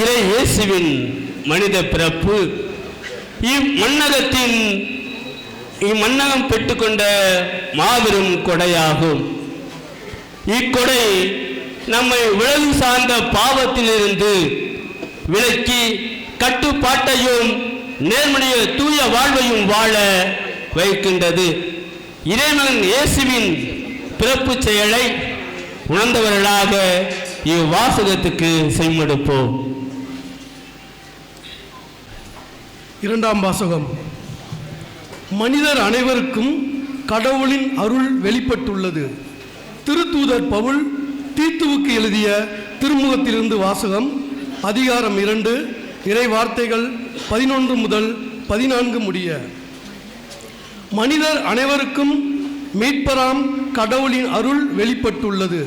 இறை இயேசுவின் மனித பிறப்பு. இம்மன்னகத்தின் இம்மன்னகம் பெற்றுக்கொண்ட மாபெரும் கொடையாகும். இக்கொடை நம்மை உலகு சார்ந்த பாவத்திலிருந்து விலக்கி கட்டுப்பாட்டையும் நேர்மணிய தூய வாழ்வையும் வாழ வைக்கின்றது. இறைவன் இயேசுவின் பிறப்பு செயலை உணர்ந்தவர்களாக இவ்வாசகத்துக்கு செம்மடுப்போம். இரண்டாம் வாசகம். மனிதர் அனைவருக்கும் கடவுளின் அருள் வெளிப்பட்டுள்ளது. திருத்தூதர் பவுல் தீத்துவுக்கு எழுதிய திருமுகத்திலிருந்து வாசகம் அதிகாரம் இரண்டு இறை வார்த்தைகள் பதினொன்று முதல் பதினான்கு முடிய. மனிதர் அனைவருக்கும் மீட்பராம் கடவுளின் அருள் வெளிப்பட்டுள்ளது.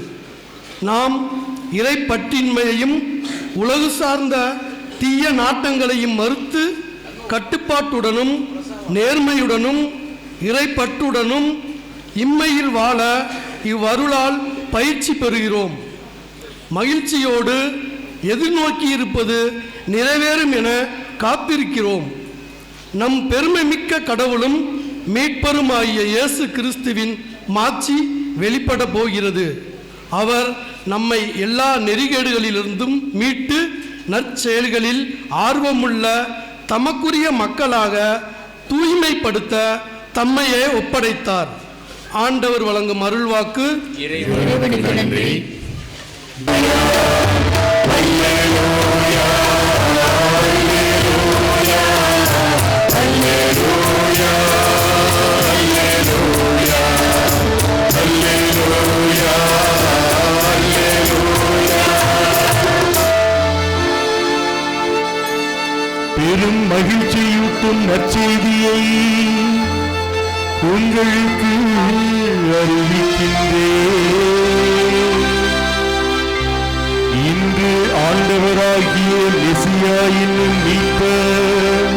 நாம் இறைப்பற்றின்மையையும் உலகு சார்ந்த தீய நாட்டங்களையும் மறுத்து கட்டுப்பாட்டுடனும் நேர்மையுடனும் இறைப்பற்றுடனும் இம்மையில் வாழ இவ்வருளால் பயிற்சி பெறுகிறோம். மகிழ்ச்சியோடு எதிர்நோக்கி இருப்பது நிறைவேறும் என காத்திருக்கிறோம். நம் பெருமை மிக்க கடவுளும் மீட்பருமாகிய இயேசு கிறிஸ்துவின் மாட்சி வெளிப்பட போகிறது. அவர் நம்மை எல்லா நெறிகேடுகளிலிருந்தும் மீட்டு நற்செயல்களில் ஆர்வமுள்ள தமக்குரிய மக்களாக தூய்மைப்படுத்த தம்மையே ஒப்படைத்தார். ஆண்டவர் வழங்கும் அருள்வாக்கு இறைவனுக்கு நன்றி. நற்செய்தியை உங்களுக்கு அறிவிக்கின்றேன். இன்று ஆண்டவராகிய மெசியா என்னும் மீட்பர்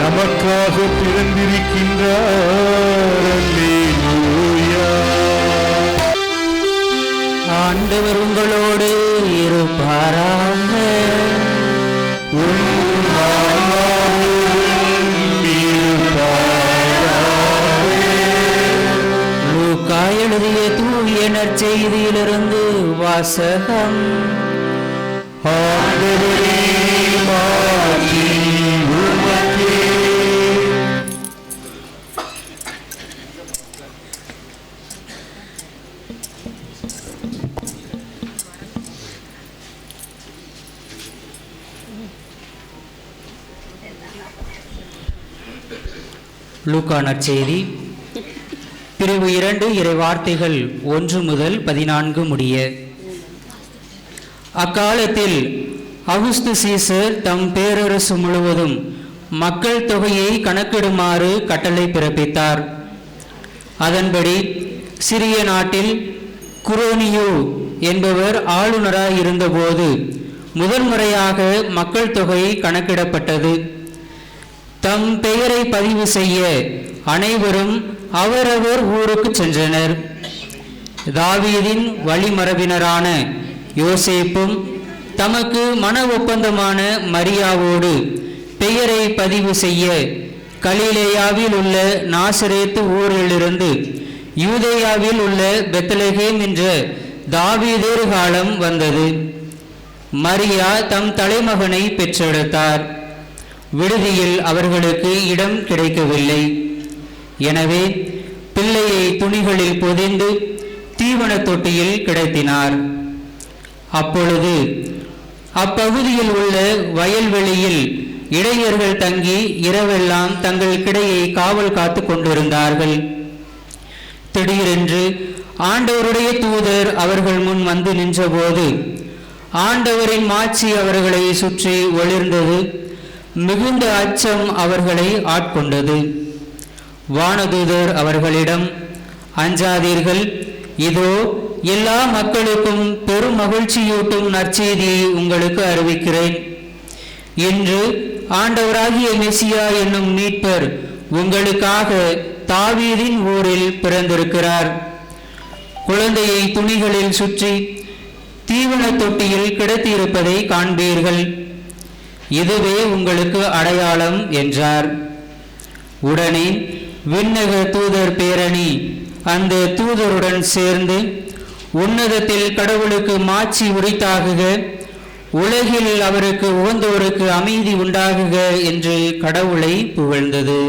நமக்காக பிறந்திருக்கின்றார். ஆண்டவர் உங்களோடு இருப்பாரா தூய செய்தியிலிருந்து வாசகம். லூக்கான செய்தி. பிரிவு இரண்டு இறை வார்த்தைகள் ஒன்று முதல் பதினான்கு முடிய. அக்காலத்தில் அகுஸ்து சீசர் தம் பேரரசு முழுவதும் மக்கள் தொகையை கணக்கிடுமாறு கட்டளை பிறப்பித்தார். அதன்படி சிறிய நாட்டில் குரோனியு என்பவர் ஆளுநராய் இருந்தபோது முதல் முறையாக மக்கள் தொகை கணக்கிடப்பட்டது. தம் பெயரை பதிவு செய்ய அனைவரும் அவரவர் ஊருக்கு சென்றனர். தாவீதின் வழிமரபினரான யோசேப்பும் தமக்கு மன ஒப்பந்தமான மரியாவோடு பெயரை பதிவு செய்ய கலிலேயாவில் உள்ள நாசரேத்து ஊரிலிருந்து யூதேயாவில் உள்ள பெத்தலகேம் என்ற தாவீதேறு காலம் வந்தது. மரியா தம் தலைமகனை பெற்றெடுத்தார். விடுதியில் அவர்களுக்கு இடம் கிடைக்கவில்லை. எனவே பிள்ளையை துணிகளில் பொதிந்து தீவன தொட்டியில் கிடத்தினார். அப்பொழுது அப்பகுதியில் உள்ள வயல்வெளியில் இடையர்கள் தங்கி இரவெல்லாம் தங்கள் கிடையை காவல் காத்து கொண்டிருந்தார்கள். திடீரென்று ஆண்டவருடைய தூதர் அவர்கள் முன் வந்து நின்றபோது ஆண்டவரின் மாட்சி அவர்களை சுற்றி ஒளிர்ந்தது. மிகுந்த அச்சம் அவர்களை ஆட்கொண்டது. வானதூதர் அவர்களிடம் அஞ்சாதீர்கள் இதோ எல்லா மக்களுக்கும் பெரும் மகிழ்ச்சியூட்டும் நற்செய்தியை உங்களுக்கு அறிவிக்கிறேன். இன்று ஆண்டவராகிய மெசியா என்னும் மீட்பர் உங்களுக்காக தாவீதின் ஊரில் பிறந்திருக்கிறார். குழந்தையை துணிகளில் சுற்றி தீவன தொட்டியில் கிடத்தியிருப்பதை காண்பீர்கள். இதுவே உங்களுக்கு அடையாளம் என்றார். உடனே விண்ணக தூதர் பேரணி. அந்த தூதருடன் சேர்ந்து உன்னதத்தில் கடவுளுக்கு மாட்சி உரித்தாகுக. உலகில் அவருக்கு உகந்தோருக்கு அமைதி உண்டாகுக என்று கடவுளை புகழ்ந்தது.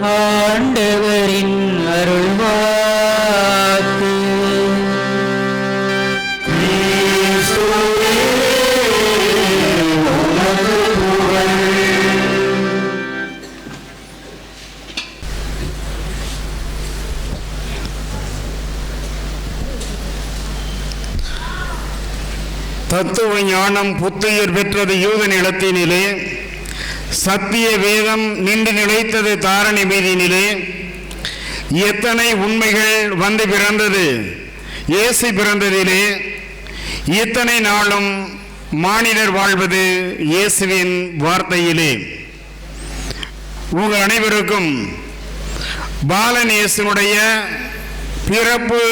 ஆண்டவரின் அருள்வா தத்துவ ஞானம் புத்துயிர் பெற்றது யூத நிலத்தினிலே சத்திய வேதம் நின்று நிலைத்தது தாரணி மீதினிலே எத்தனை உண்மைகள் வந்து பிறந்தது இயேசு பிறந்ததிலே இத்தனை நாளும் மாநிலர் வாழ்வது இயேசுவின் வார்த்தையிலே. உங்கள் அனைவருக்கும் பாலன் இயேசுனுடைய பிறப்பு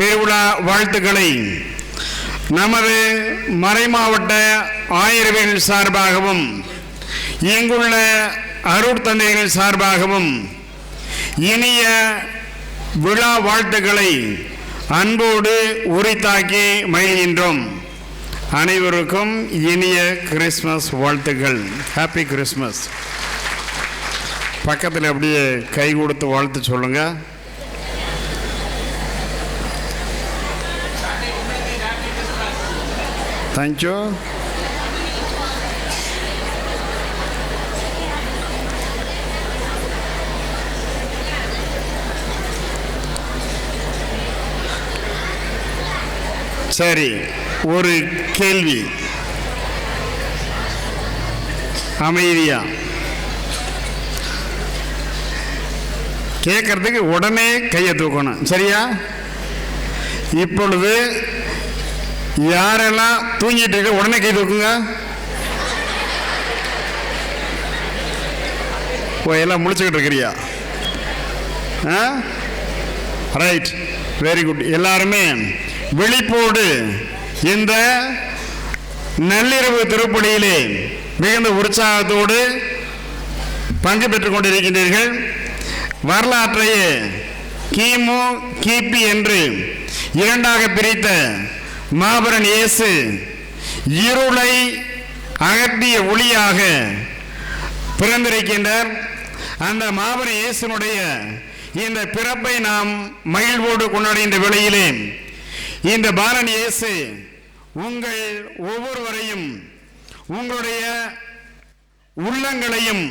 பெருவிழா வாழ்த்துக்களை. நமது மறைமாவட்ட ஆயிரவியல் சார்பாகவும் இங்குள்ள அருட்தந்தைகள் சார்பாகவும் இனிய விழா வாழ்த்துக்களை அன்போடு உரித்தாக்கி மகிழ்கின்றோம். அனைவருக்கும் இனிய கிறிஸ்மஸ் வாழ்த்துக்கள். ஹாப்பி கிறிஸ்மஸ் பக்கத்தில் அப்படியே கை கொடுத்து வாழ்த்து சொல்லுங்கள் தேங்க்யூ சரி ஒரு கேள்வி. அமைதியா? கேட்கறதுக்கு உடனே கையை தூக்கணும். சரியா? இப்பொழுது யாரெல்லாம் தூங்கிட்டு இருக்க உடனே கை தூக்குங்க ஓ எல்லாம் முடிச்சுக்கிட்டு இருக்கிறியா? ஆ? ரைட் வெரி குட் எல்லாருமே விழிப்போடு இந்த நள்ளிரவு திருப்பணியிலே மிகுந்த உற்சாகத்தோடு பங்கு பெற்றுக் கொண்டிருக்கின்றீர்கள். வரலாற்றையே கிமு கிபி என்று இரண்டாக பிரித்த மாபரன் இயேசு இருளை அகற்றிய ஒளியாக பிறந்திருக்கின்றார். அந்த மாபரன் இயேசுனுடைய இந்த பிறப்பை நாம் மகிழ்வோடு கொண்டாடுகின்ற வேளையிலே இந்த பாலன் இயேசு உங்கள் ஒவ்வொருவரையும் உங்களுடைய உள்ளங்களையும்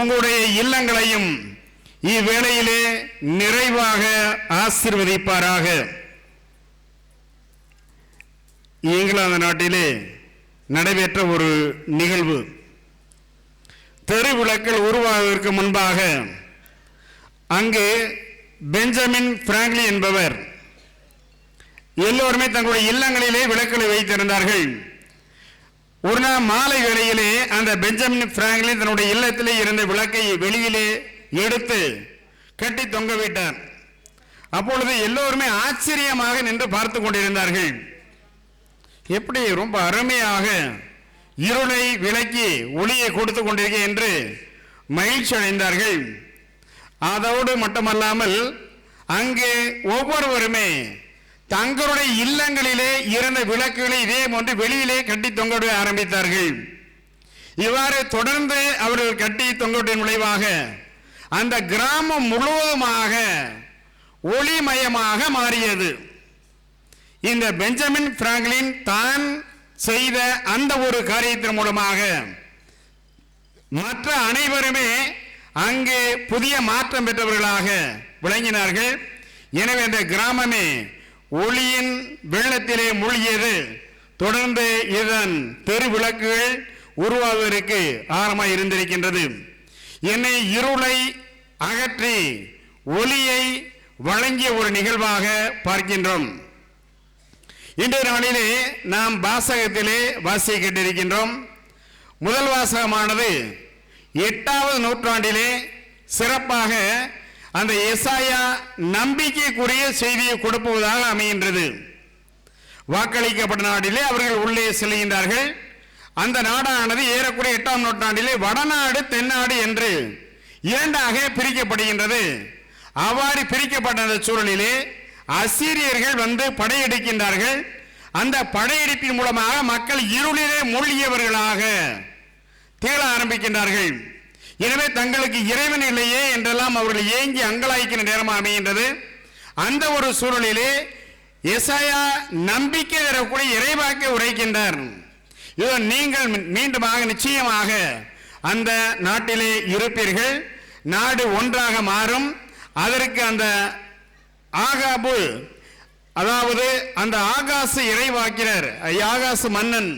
உங்களுடைய இல்லங்களையும் இவ்வேளையிலே நிறைவாக ஆசிர்வதிப்பாராக. இங்கிலாந்து நாட்டிலே நடைபெற்ற ஒரு நிகழ்வு. தெரு விளக்குகள் உருவாவதற்கு முன்பாக அங்கு பெஞ்சமின் பிராங்க்லி என்பவர் எல்லோருமே தங்களுடைய இல்லங்களிலே விளக்குகளை வைத்திருந்தார்கள். ஒரு நாள் மாலை வேளையிலே அந்த பெஞ்சமின் பிராங்க்லின் தன்னுடைய இல்லத்திலே இருந்த விளக்கை வெளியிலே எடுத்து கட்டி தொங்க விட்டார். அப்பொழுது எல்லோருமே ஆச்சரியமாக நின்று பார்த்து கொண்டிருந்தார்கள். எப்படி ரொம்ப அருமையாக இருளை விளக்கி ஒளியை கொடுத்து கொண்டிருக்க என்று மகிழ்ச்சி அடைந்தார்கள். அதோடு மட்டுமல்லாமல் அங்கே ஒவ்வொருவருமே தங்களுடைய இல்லங்களிலே இருந்த விளக்குகளை இதே போன்று வெளியிலே கட்டி தொங்கவிட ஆரம்பித்தார்கள். இவ்வாறு தொடர்ந்து அவர்கள் கட்டி தொங்கவிட்டின் விளைவாக அந்த கிராமம் முழுவதுமாக ஒளிமயமாக மாறியது. இந்த பெஞ்சமின் பிராங்க்லின் தான் செய்த அந்த ஒரு காரியத்தின் மூலமாக மற்ற அனைவருமே அங்கே புதிய மாற்றம் பெற்றவர்களாக விளங்கினார்கள். எனவே அந்த கிராமமே ஒளியின் வெள்ளத்திலே மூழ்கியது. தொடர்ந்து இதன் தெருவிளக்குகள் உருவாவதற்கு ஆரமாக இருந்திருக்கின்றது. என்னை இருளை அகற்றி ஒளியை வழங்கிய ஒரு நிகழ்வாக பார்க்கின்றோம். இன்றைய நாளிலே நாம் வாசகத்திலே வாசிக்க கேட்டிருக்கின்றோம் முதல் வாசகமானது எட்டாவது நூற்றாண்டிலே சிறப்பாக அந்த எசாயா நம்பிக்கைக்குரிய செய்தியை கொடுப்பதாக அமைகின்றது. வாக்களிக்கப்பட்ட நாட்டிலே அவர்கள் உள்ளே செல்கின்றார்கள். அந்த நாடானது ஏறக்குறைய எட்டாம் நூற்றாண்டிலே வடநாடு தென்னாடு என்று இரண்டாக பிரிக்கப்படுகின்றது. அவ்வாறு பிரிக்கப்பட்ட அந்த சூழலிலே அசீரியர்கள் வந்து படையெடுக்கின்றார்கள். அந்த படையெடுப்பின் மூலமாக மக்கள் இருளிலே மூழ்கியவர்களாக திகழ ஆரம்பிக்கின்றார்கள். எனவே தங்களுக்கு இறைவன் இல்லையே என்றெல்லாம் அவர்கள் ஏங்கி அங்கலாய்க்கிற நேரமாக அமைகின்றது. அந்த ஒரு சூழலிலே எசாயா நம்பிக்கை தரக்கூடிய இறைவாக்கை உரைக்கின்றார். இதோ நீங்கள் மீண்டுமாக நிச்சயமாக அந்த நாட்டிலே இருப்பீர்கள். நாடு ஒன்றாக மாறும். அதற்கு அந்த ஆகாபு அதாவது அந்த ஆகாச இறைவாக்கினர் ஆகாச மன்னன்.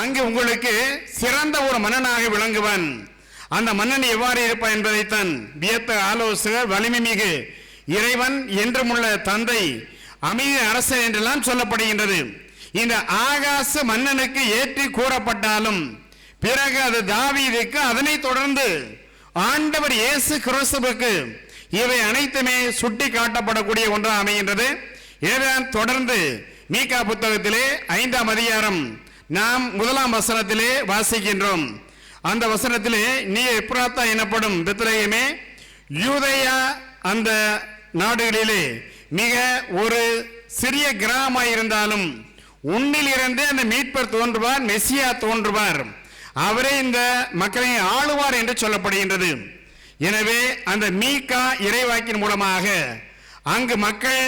அங்கு உங்களுக்கு சிறந்த ஒரு மன்னனாக விளங்குவன். அந்த மன்னன் எவ்வாறு இருப்பான் என்பதைத்தான் வியத்த ஆலோசகர் வலிமை மிகு இறைவன் என்றுமுள்ள தந்தை அமைதி அரசன் என்றெல்லாம் சொல்லப்படுகின்றது. இந்த ஆகாச மன்னனுக்கு ஏற்றி கூறப்பட்டாலும் பிறகு அது தாவீதுக்கு அதனை தொடர்ந்து ஆண்டவர் இயேசு கிறிஸ்துவுக்கு இவை அனைத்துமே சுட்டி காட்டப்படக்கூடிய ஒன்றாக அமைகின்றது. ஏதான் தொடர்ந்து மீகா புத்தகத்திலே ஐந்தாம் அதிகாரம் நாம் முதலாம் வசனத்திலே வாசிக்கின்றோம். அந்த வசனத்திலே நீ எப்ராத்தா எனப்படும் பெத்லகேமே யூதையா அந்த நாடுகளிலே மிக ஒரு சிறிய கிராமமாக இருந்தாலும் உன்னில் இருந்து அந்த மீட்பர் தோன்றுவார் மெஸ்ஸியா தோன்றுவார். அவரே இந்த மக்களை ஆளுவார் என்று சொல்லப்படுகின்றது. எனவே அந்த மீகா இறைவாக்கின் மூலமாக அங்கு மக்கள்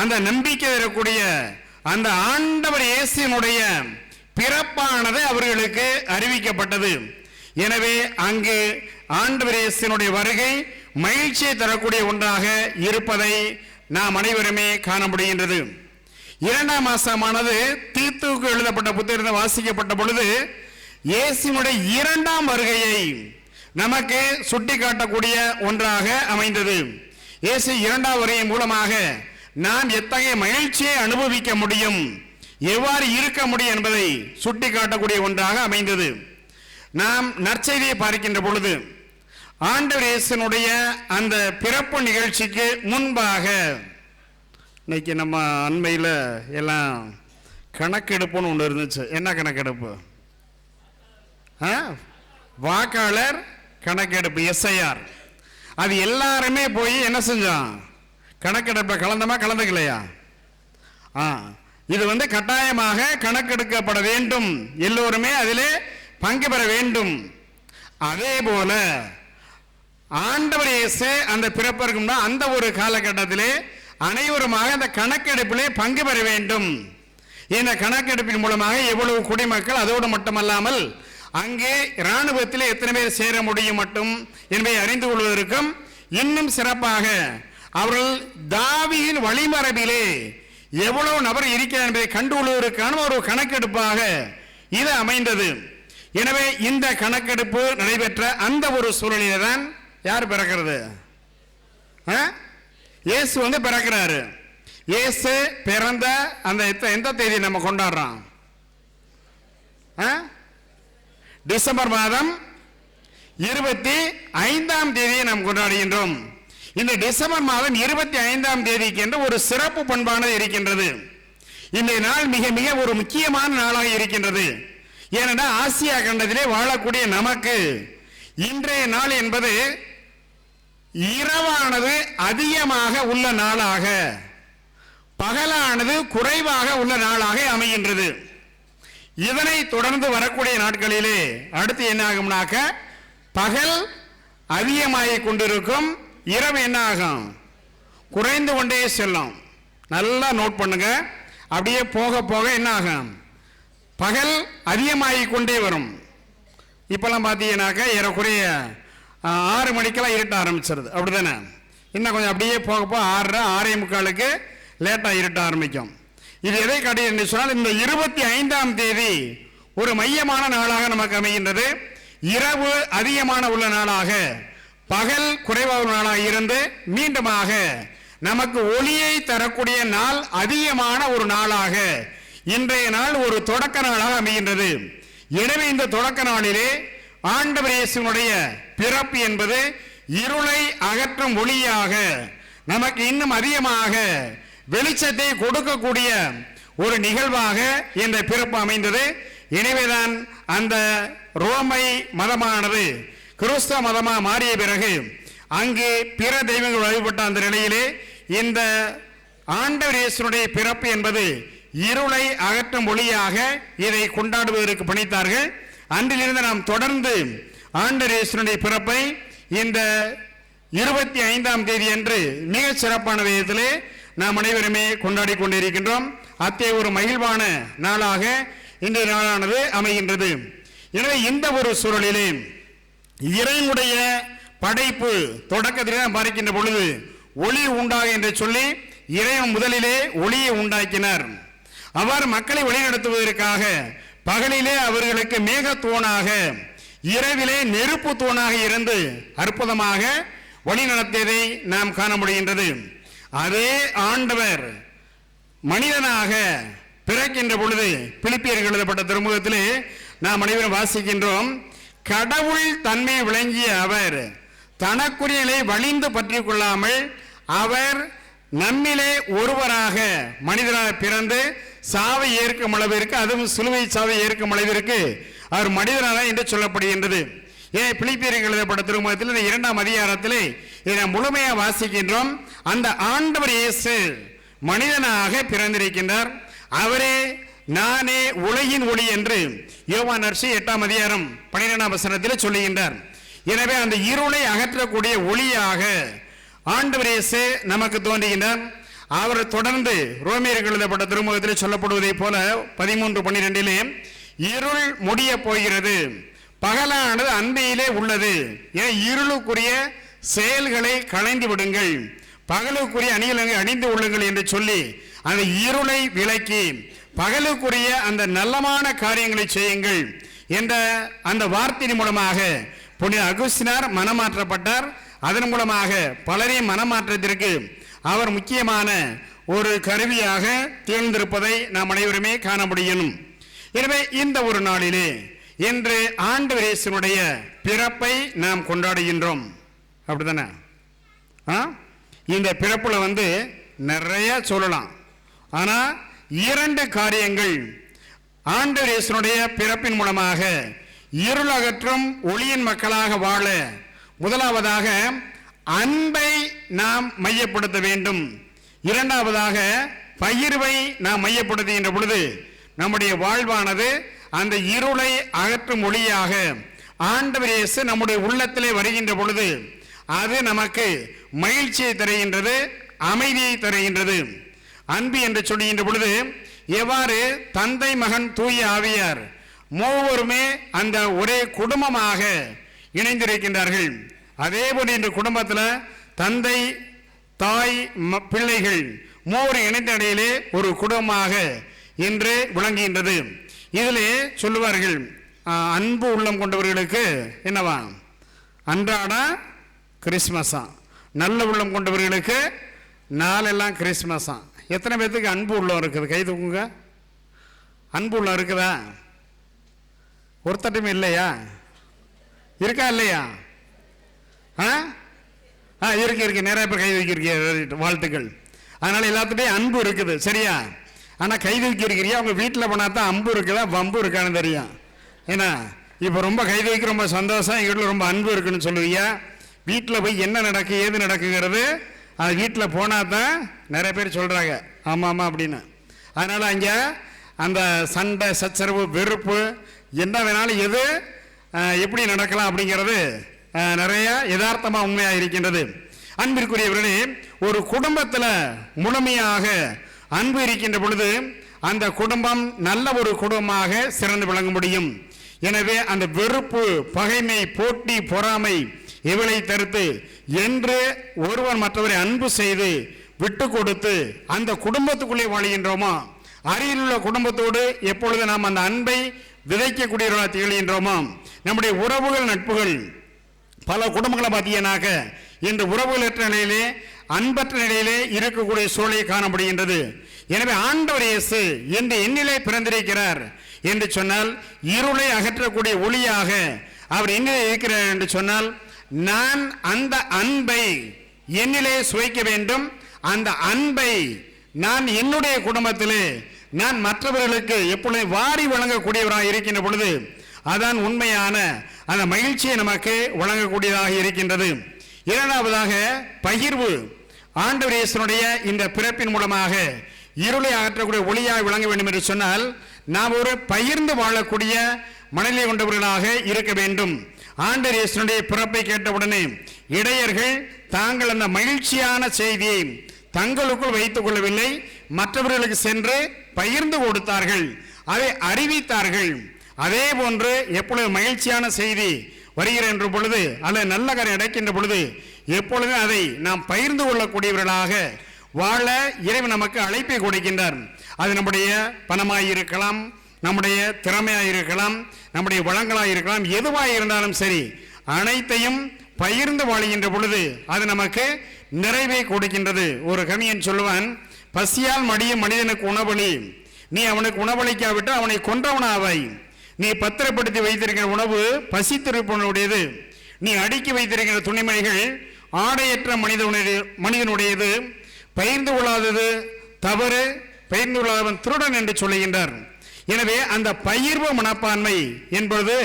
அந்த நம்பிக்கை தரக்கூடிய அந்த ஆண்டவர் இயேசுனுடைய பிறப்பானது அவர்களுக்கு அறிவிக்கப்பட்டது. எனவே அங்கு ஆண்டவர் இயேசுனுடைய வருகை மகிழ்ச்சியை தரக்கூடிய ஒன்றாக இருப்பதை நாம் அனைவருமே காண முடிகின்றது. இரண்டாம் மாசமானது தீத்துவுக்கு எழுதப்பட்ட புத்தகத்தில் வாசிக்கப்பட்ட பொழுது இயேசுனுடைய இரண்டாம் வருகையை நமக்கு சுட்டி காட்டக்கூடிய ஒன்றாக அமைந்தது. இயேசு இரண்டாம் வருகை மூலமாக நாம் எத்தகைய மகிழ்ச்சியை அனுபவிக்க முடியும்? எவ்வாறு இருக்க முடியும் என்பதை சுட்டி காட்டக்கூடிய ஒன்றாக அமைந்தது. நாம் நற்செய்தியை பார்க்கின்ற பொழுது ஆண்டவர் இயேசுனுடைய அந்த பிறப்பு நிகழ்ச்சிக்கு முன்பாக இன்னைக்கு நம்ம அண்மையில் எல்லாம் கணக்கெடுப்புன்னு ஒன்று இருந்துச்சு. என்ன கணக்கெடுப்பு? ஆ? வாக்காளர் கணக்கெடுப்பு எஸ்ஐஆர் அது எல்லாருமே போய் என்ன செஞ்சோம் கணக்கெடுப்பில் கலந்தமா கலந்துக்கலையா? ஆ இது வந்து கட்டாயமாக கணக்கெடுக்கப்பட வேண்டும். எல்லோருமே அதில் பங்கு பெற வேண்டும். அதே போல ஆண்டவர் இயேசு அந்த பிறப்பிற்கு அந்த ஒரு காலகட்டத்திலே அனைவருமாக அந்த கணக்கெடுப்பிலே பங்கு பெற வேண்டும். இந்த கணக்கெடுப்பின் மூலமாக எவ்வளவு குடிமக்கள் அதோடு மட்டுமல்லாமல் அங்கே இராணுவத்தில் எத்தனை பேர் சேர முடியும் மட்டும் என்பதை அறிந்து கொள்வதற்கும் இன்னும் சிறப்பாக அவர்கள் தாவியின் வழிமரபிலே எவ்வளவு நபர் இருக்கிறார் என்பதை கண்டுகொள்வதற்கான ஒரு கணக்கெடுப்பாக இது அமைந்தது எனவே இந்த கணக்கெடுப்பு நடைபெற்ற அந்த ஒரு சூழ்நிலை தான் யார் பிறக்கிறது ஆ? இயேசு வந்து பிறக்கிறாரு இயேசு பிறந்த அந்த எந்த தேதி நம்ம கொண்டாடுறோம் ஆ? டிசம்பர் மாதம் இருபத்தி ஐந்தாம் தேதியை நாம் கொண்டாடுகின்றோம். இந்த டிசம்பர் மாதம் இருபத்தி ஐந்தாம் தேதிக்கு என்று ஒரு சிறப்பு பண்பானது இருக்கின்றது. இந்த நாள் மிக மிக ஒரு முக்கியமான நாளாக இருக்கின்றது. ஏனென்றால் ஆசியா கண்டத்திலே வாழக்கூடிய நமக்கு இன்றைய நாள் என்பது இரவானது அதிகமாக உள்ள நாளாக பகலானது குறைவாக உள்ள நாளாக அமைகின்றது. இதனை தொடர்ந்து வரக்கூடிய நாட்களிலே அடுத்து என்ன ஆகும்னாக்க பகல் அதிகமாகிக் கொண்டிருக்கும் இரவு என்ன ஆகும்? குறைந்து கொண்டே செல்லும். நல்லா நோட் பண்ணுங்க. அப்படியே போக போக என்ன ஆகும்? பகல் அதிகமாகிக் கொண்டே வரும். இப்பெல்லாம் பார்த்தீங்கன்னாக்கா ஏறக்குறைய ஆறு மணிக்கெல்லாம் இருட்ட ஆரம்பிச்சிருது. அப்படிதானே இன்னும் கொஞ்சம் அப்படியே போக போக ஆறரை ஆறே முக்காலுக்கு லேட்டாக இருட்ட ஆரம்பிக்கும். இது எதை காட்டி என்று சொன்னால் இந்த இருபத்தி ஐந்தாம் தேதி ஒரு மையமான நாளாக நமக்கு அமைகின்றது. இரவு அதிகமான உள்ள நாளாக பகல் குறைவாக உள்ள நாளாக இருந்து மீண்டுமாக நமக்கு ஒளியை தரக்கூடிய நாள் அதிகமான ஒரு நாளாக இன்றைய நாள் ஒரு தொடக்க நாளாக அமைகின்றது. எனவே இந்த தொடக்க நாளிலே ஆண்டவர் இயேசுனுடைய பிறப்பு என்பது இருளை அகற்றும் ஒளியாக நமக்கு இன்னும் அதிகமாக வெளிச்சத்தை கொடுக்கக்கூடிய ஒரு நிகழ்வாக இந்த பிறப்பு அமைந்தது. எனவேதான் அந்த ரோமை மதமானது கிறிஸ்தவ மதமாக மாறிய பிறகு அங்கு பிற தெய்வங்கள் வழிபட்ட அந்த நிலையிலே இந்த ஆண்டவர் இயேசுனுடைய பிறப்பு என்பது இருளை அகற்றும் ஒளியாக இதை கொண்டாடுவதற்கு பணித்தார்கள். அன்றிலிருந்து நாம் தொடர்ந்து ஆண்டவர் இயேசுனுடைய பிறப்பை இந்த இருபத்தி ஐந்தாம் தேதி அன்று மிக சிறப்பான விதத்திலே நாம் அனைவருமே கொண்டாடி கொண்டிருக்கின்றோம். அத்தகைய ஒரு மகிழ்வான நாளாக இன்றைய நாளானது அமைகின்றது. எனவே இந்த ஒரு சூழலிலே இறைவனுடைய படைப்பு தொடக்கத்திலே நாம் பார்க்கின்ற பொழுது ஒளி உண்டாக என்று சொல்லி இறைவன் முதலிலே ஒளியை உண்டாக்கினார். அவர் மக்களை வழிநடத்துவதற்காக பகலிலே அவர்களுக்கு மேகத்தூணாக இரவிலே நெருப்பு தூணாக இருந்து அற்புதமாக வழிநடத்தியதை நாம் காண முடிகின்றது. அதே ஆண்டவர் மனிதனாக பிறக்கின்ற பொழுது பிலிப்பியர்கள் எழுதப்பட்ட திருமுகத்திலே நாம் மனிதன் வாசிக்கின்றோம் கடவுள் தன்மை விளங்கிய அவர் தனக்குரியலை வலிந்து பற்றி கொள்ளாமல் அவர் நம்மிலே ஒருவராக மனிதராக பிறந்து சாவை ஏற்கும் அளவிற்கு அதுவும் சிலுவை சாவை ஏற்கும் அளவிற்கு அவர் மனிதனாக என்று சொல்லப்படுகின்றது. ஏன் பிலிப்பியர்கள் எழுதப்பட்ட திருமுகத்தில் இந்த இரண்டாம் அதிகாரத்திலே இதை நாம் முழுமையாக வாசிக்கின்றோம். அந்த ஆண்டவர் இயேசு மனிதனாக பிறந்திருக்கின்றார். அவரே நானே உலகின் ஒளி என்று யோவான் நர்சி எட்டாம் அதிகாரம் பன்னிரெண்டாம் வசனத்தில் சொல்லுகின்றார். எனவே அந்த இருளை அகற்றக்கூடிய ஒளியாக ஆண்டவர் இயேசு நமக்கு தோன்றுகின்றார். அவர் தொடர்ந்து ரோமியர்கள் எழுதப்பட்ட திருமுகத்தில் சொல்லப்படுவதைப் போல பதிமூன்று பன்னிரெண்டிலே இருள் முடிய போகிறது பகலானது அன்பியிலே உள்ளது என இருளுக்குரிய செயல்களை களைந்து விடுங்கள். பகலுக்குரிய அணிகளை அணிந்து கொள்ளுங்கள் என்று சொல்லி அந்த இருளை விலக்கி பகலுக்குரிய அந்த நல்லமான காரியங்களை செய்யுங்கள் என்ற அந்த வார்த்தையின் மூலமாக புனித அகுஸ்தினார் மனமாற்றப்பட்டார். அதன் மூலமாக பலரையும் மனமாற்றத்திற்கு அவர் முக்கியமான ஒரு கருவியாக தேர்ந்திருப்பதை நாம் அனைவருமே காண முடியும். எனவே இந்த ஒரு நாளிலே இன்று ஆண்டு இயேசுனுடைய பிறப்பை நாம் கொண்டாடுகின்றோம். அப்படிதானே ஆ? இந்த பிறப்பில் வந்து நிறைய சொல்லலாம். ஆனால் இரண்டு காரியங்கள் ஆண்டவர் இயேசுனுடைய பிறப்பின் மூலமாக இருள் அகற்றும் ஒளியின் மக்களாக வாழ முதலாவதாக அன்பை நாம் மையப்படுத்த வேண்டும். இரண்டாவதாக பகிர்வை நாம் மையப்படுத்துகின்ற பொழுது நம்முடைய வாழ்வானது அந்த இருளை அகற்றும் ஒளியாக ஆண்டவர் இயேசு நம்முடைய உள்ளத்திலே வருகின்ற பொழுது அது நமக்கு மகிழ்ச்சியை தருகின்றது அமைதியை தருகின்றது. அன்பு என்று சொல்லுகின்ற பொழுது எவ்வாறு தந்தை மகன் தூய ஆவியார் மூவருமே அந்த ஒரே குடும்பமாக இணைந்திருக்கின்றார்கள். அதே போல இந்த குடும்பத்தில் தந்தை தாய் ம- பிள்ளைகள் மூவர் இணைந்த இடையிலே ஒரு குடும்பமாக இன்று விளங்குகின்றது. இதிலே சொல்லுவார்கள் அன்பு உள்ளம் கொண்டவர்களுக்கு என்னவா? அன்றாட கிறிஸ்மஸாம் நல்ல உள்ளம் கொண்டவர்களுக்கு நாளெல்லாம் கிறிஸ்மஸாம் எத்தனை பேர்த்துக்கு அன்பு உள்ளம் இருக்குது? கை தூக்குங்க. அன்பு உள்ளம் இருக்குதா? ஒருத்தட்டுமே இல்லையா? இருக்கா இல்லையா? ஆ? ஆ இருக்கு இருக்கு. நிறைய பேர் கை வைக்கிறீங்க வாழ்த்துக்கள். அதனால் எல்லாத்துட்டையும் அன்பு இருக்குது சரியா? ஆனால் கை வைக்கிறீங்க அவங்க உங்கள் வீட்டில் போனால் தான் அம்பு இருக்குதா வம்பு இருக்கான்னு தெரியும். ஏன்னா இப்போ ரொம்ப கை வைக்க ரொம்ப சந்தோஷம் எங்கள் வீட்டில் ரொம்ப அன்பு இருக்குன்னு சொல்லுவீங்க. வீட்டில் போய் என்ன நடக்கு ஏது நடக்குங்கிறது அது வீட்டில் போனால் தான் நிறைய பேர் சொல்கிறாங்க ஆமாம் ஆமாம் அப்படின்னு. அதனால் அங்கே அந்த சண்டை சச்சரவு வெறுப்பு என்ன வேணாலும் எது எப்படி நடக்கலாம் அப்படிங்கிறது நிறைய யதார்த்தமாக உண்மையாக இருக்கின்றது. அன்பிற்குரியவர்களே ஒரு குடும்பத்தில் முழுமையாக அன்பு இருக்கின்ற பொழுது அந்த குடும்பம் நல்ல ஒரு குடும்பமாக சிறந்து விளங்க முடியும். எனவே அந்த வெறுப்பு பகைமை போட்டி பொறாமை இவளை தடுத்து என்று ஒருவர் மற்றவரை அன்பு செய்து விட்டு கொடுத்து அந்த குடும்பத்துக்குள்ளே வாழ்கின்றோமோ? அருகிலுள்ள குடும்பத்தோடு எப்பொழுது நாம் அந்த அன்பை விதைக்கக்கூடியவர்களாக திகழ்கின்றோமா? நம்முடைய உறவுகள் நட்புகள் பல குடும்பங்களை பார்த்தீங்கன்னாக்க இன்று உறவுகளற்ற நிலையிலே அன்பற்ற நிலையிலே இருக்கக்கூடிய சூழலை காணப்படுகின்றது. எனவே ஆண்டவர் இயேசு என்று எண்ணிலே பிறந்திருக்கிறார் என்று சொன்னால் இருளை அகற்றக்கூடிய ஒளியாக அவர் எங்கே இருக்கிறார் என்று சொன்னால் நான் அந்த அன்பை என்னிலே சுவைக்க வேண்டும். அந்த அன்பை நான் என்னுடைய குடும்பத்திலே நான் மற்றவர்களுக்கு எப்பொழுதும் வாரி வழங்கக்கூடியவராக இருக்கின்ற பொழுது அதான் உண்மையான அந்த மகிழ்ச்சியை நமக்கு வழங்கக்கூடியதாக இருக்கின்றது. இரண்டாவதாக பகிர்வு. ஆண்டவர் இந்த பிறப்பின் மூலமாக இருளை அகற்றக்கூடிய ஒளியாக விளங்க வேண்டும் என்று சொன்னால் நாம் ஒரு பகிர்ந்து வாழக்கூடிய மனநிலை கொண்டவர்களாக இருக்க வேண்டும். ஆண்டர் இயேசுனுடைய பிறப்பை கேட்டவுடனே இடையர்கள் தாங்கள் அந்த மகிழ்ச்சியான செய்தியை தங்களுக்குள் வைத்துக் கொள்ளவில்லை மற்றவர்களுக்கு சென்று பகிர்ந்து கொடுத்தார்கள் அதை அறிவித்தார்கள். அதே போன்று எப்பொழுது மகிழ்ச்சியான செய்தி வருகிற என்ற பொழுது அல்லது நல்ல கரை அடைக்கின்ற பொழுது எப்பொழுதும் அதை நாம் பகிர்ந்து கொள்ளக்கூடியவர்களாக வாழ இறைவன் நமக்கு அழைப்பை கொடுக்கின்றார். அது நம்முடைய பணமாய் இருக்கலாம் நம்முடைய திறமையாக இருக்கலாம் நம்முடைய வளங்களாக இருக்கலாம் எதுவாக இருந்தாலும் சரி அனைத்தையும் பகிர்ந்து வாழ்கின்ற பொழுது அது நமக்கு நிறைவை கொடுக்கின்றது. ஒரு கவியன் சொல்லுவான் பசியால் மடியும் மனிதனுக்கு உணவளி நீ அவனுக்கு உணவளிக்காவிட்டால் அவனை கொன்றவனாவாய். நீ பத்திரப்படுத்தி வைத்திருக்கிற உணவு பசித்திருப்பவனுடையது. நீ அடுக்கி வைத்திருக்கிற துணிமணிகள் ஆடையற்ற மனிதனுடைய மனிதனுடையது. பகிர்ந்து கொள்ளாதது தவறு. பயிர்ந்து கொள்ளாதவன் திருடன் என்று சொல்லுகின்றார். எனவே அந்த பகிர்வு மனப்பான்மை என்பது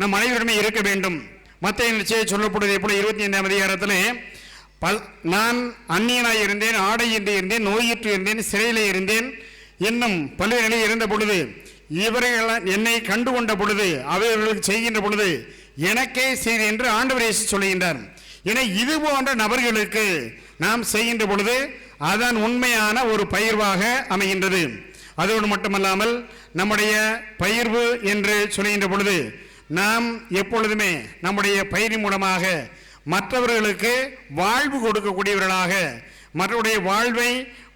நம் அனைவருமே இருக்க வேண்டும். மத்திய நிச்சய சொல்லப்படுவது எப்படி இருபத்தி ஐந்தாம் அதிகாரத்தில் பல் நான் அந்நியனாய் இருந்தேன் ஆடையின்றி இருந்தேன் நோயிற்று இருந்தேன் சிறையில் இருந்தேன் என்னும் பல்வேறு நிலையில் இருந்த பொழுது இவர்கள் என்னை கண்டு கொண்ட பொழுது அவர்களுக்கு செய்கின்ற பொழுது எனக்கே செய்தி என்று ஆண்டவர் இயேசு சொல்லுகின்றார். என இது போன்ற நபர்களுக்கு நாம் செய்கின்ற பொழுது அதன் உண்மையான ஒரு பயிர்வாக அமைகின்றது. அதோடு மட்டுமல்லாமல் நம்முடைய பயிர்வு என்று சொல்கின்ற பொழுது நாம் எப்பொழுதுமே நம்முடைய பயிரின் மூலமாக மற்றவர்களுக்கு வாழ்வு கொடுக்கக்கூடியவர்களாக மற்றவருடைய வாழ்வை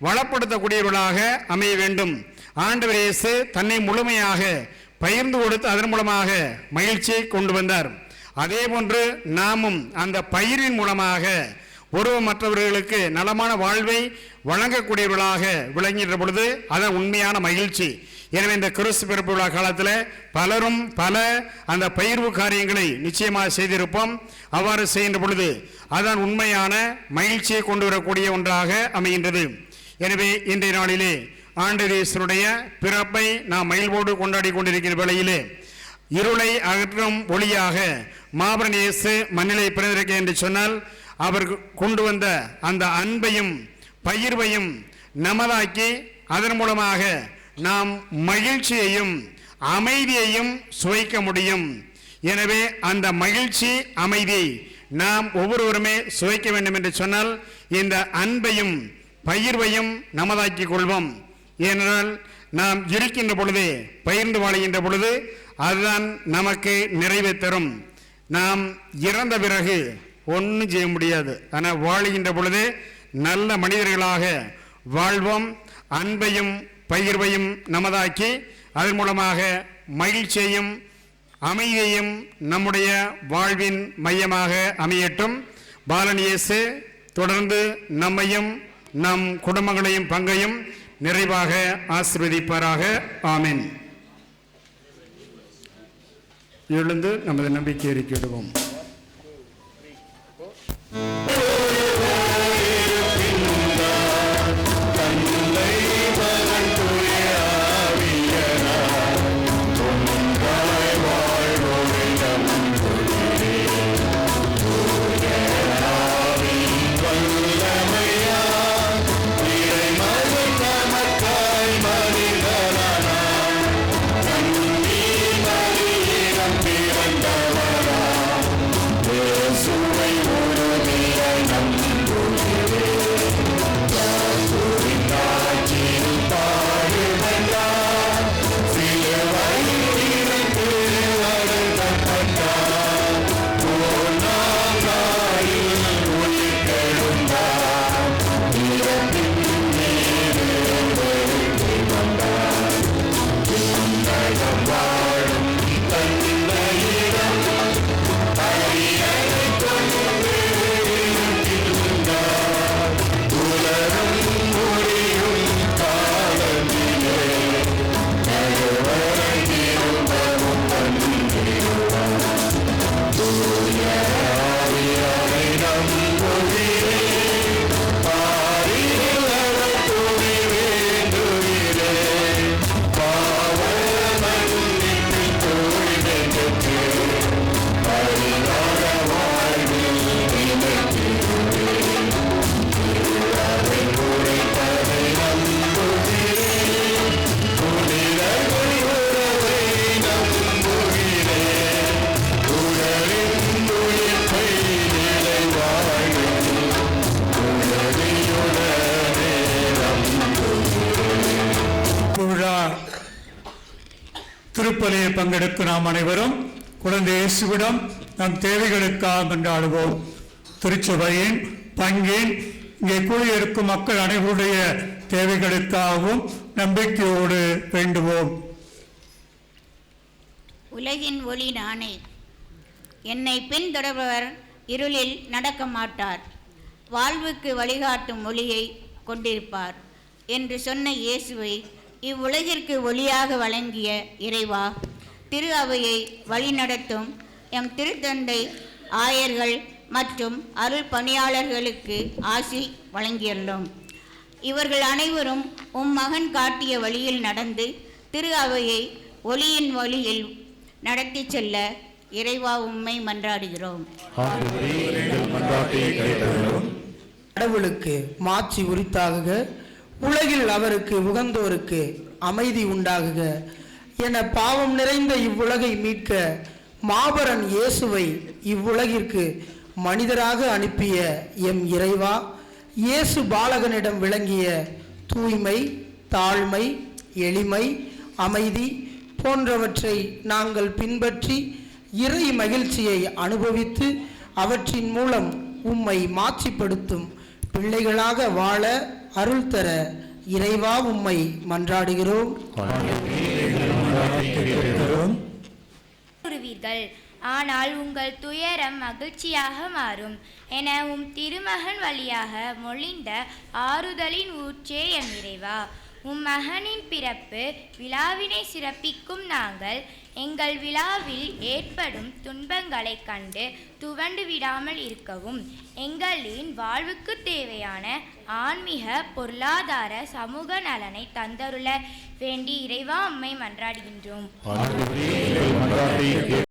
வளப்படுத்தக்கூடியவர்களாக அமைய வேண்டும். ஆண்டவர் இயேசு தன்னை முழுமையாக பகிர்ந்து கொடுத்து அதன் மூலமாக மகிழ்ச்சியை கொண்டு வந்தார். அதே போன்று நாமும் அந்த பயிரின் மூலமாக மற்றவர்களுக்கு நலமான வாழ்வை வழங்கக்கூடியவர்களாக விளங்குகின்ற பொழுது அதன் உண்மையான மகிழ்ச்சி. எனவே இந்த கிறிஸ்து பிறப்பு விழா காலத்தில் பலரும் பல அந்த பயிர்வு காரியங்களை நிச்சயமாக செய்திருப்போம். அவ்வாறு செய்கின்ற பொழுது அதன் உண்மையான மகிழ்ச்சியை கொண்டு வரக்கூடிய ஒன்றாக அமைகின்றது. எனவே இன்றைய நாளிலே ஆண்டரேசனுடைய பிறப்பை நாம் மகிழ்வோடு கொண்டாடி கொண்டிருக்கிற வேளையிலே இருளை அகற்றும் ஒளியாக மாபரன் இயேசு மண்ணிலை பிறந்திருக்க என்று சொன்னால் அவர் கொண்டு வந்த அந்த அன்பையும் பகிர்வையும் நமதாக்கி அதன் மூலமாக நாம் மகிழ்ச்சியையும் அமைதியையும் சுவைக்க முடியும். எனவே அந்த மகிழ்ச்சி அமைதி நாம் ஒவ்வொருவருமே சுவைக்க வேண்டும் என்று சொன்னால் இந்த அன்பையும் பகிர்வையும் நமதாக்கிக் கொள்வோம். ஏனென்றால் நாம் இருக்கின்ற பொழுது பகிர்ந்து வாழ்கின்ற பொழுது அதுதான் நமக்கு நிறைவை தரும். நாம் இறந்த பிறகு ஒன்றும் செய்ய முடியாது. ஆனால் வாழுகின்ற பொழுது நல்ல மனிதர்களாக வாழ்வோம் அன்பையும் பகிர்வையும் நமதாக்கி அதன் மூலமாக மகிழ்ச்சியையும் அமைதியையும் நம்முடைய வாழ்வின் மையமாக அமையட்டும். பாலனியேசு தொடர்ந்து நம்மையும் நம் குடும்பங்களையும் பங்கையும் நிறைவாக ஆசிர்வதிப்பாராக. ஆமீன். எழுந்து நமது நம்பிக்கை அறிக்கையிடுவோம். பங்கெடுக்க நாம் அனைவரும் குழந்தை இயேசுவிடம் நம் தேவைகளுக்காக கொண்டாடுவோம். திருச்சபையின் பங்கின் இங்கே கூடியிருக்கும் மக்கள் அனைவருடைய தேவைகளுக்காகவும் நம்பிக்கையோடு வேண்டுவோம். உலகின் ஒளி நானே. என்னை பின்தொடர்பவர் இருளில் நடக்க மாட்டார். வாழ்வுக்கு வழிகாட்டும் ஒளியை கொண்டிருப்பார் என்று சொன்ன இயேசுவை இவ்வுலகிற்கு ஒளியாக வழங்கிய இறைவா. திரு அவையை வழிநடத்தும். எம் திருத்தந்தை ஆயர்கள் மற்றும் அருள் பணியாளர்களுக்கு ஆசி வழங்கியுள்ளோம் இவர்கள் அனைவரும் உம் மகன் காட்டிய வழியில் நடந்து திரு அவையை ஒளியின் வழியில் நடத்தி செல்ல இறைவா உண்மை மன்றாடுகிறோம். கடவுளுக்கு மாட்சி உரித்தாகுக உலகில் அவருக்கு உகந்தோருக்கு அமைதி உண்டாகுக. என பாவம் நிறைந்த இவ்வுலகை மீட்க மாபரன் இயேசுவை இவ்வுலகிற்கு மனிதராக அனுப்பிய எம் இறைவா இயேசு பாலகனிடம் விளங்கிய தூய்மை தாழ்மை எளிமை அமைதி போன்றவற்றை நாங்கள் பின்பற்றி இறை மகிழ்ச்சியை அனுபவித்து அவற்றின் மூலம் உம்மை மாட்சிப்படுத்தும் பிள்ளைகளாக வாழ அருள் தர இறைவா உம்மை மன்றாடுகிறோம். கூறுவீர்கள். ஆனால் உங்கள் துயரம் மகிழ்ச்சியாக மாறும். என உம் திருமகன் வழியாக மொழிந்த ஆறுதலின் ஊற்றே என் இறைவா. உம் மகனின் பிறப்பு விழாவினை சிறப்பிக்கும் நாங்கள் எங்கள் விழாவில் ஏற்படும் துன்பங்களைக் கண்டு துவண்டு விடாமல் இருக்கவும் எங்களின் வாழ்வுக்கு தேவையான ஆன்மீக பொருளாதார சமூக நலனை தந்தருள வேண்டி இறைவா அம்மை மன்றாடுகின்றோம்.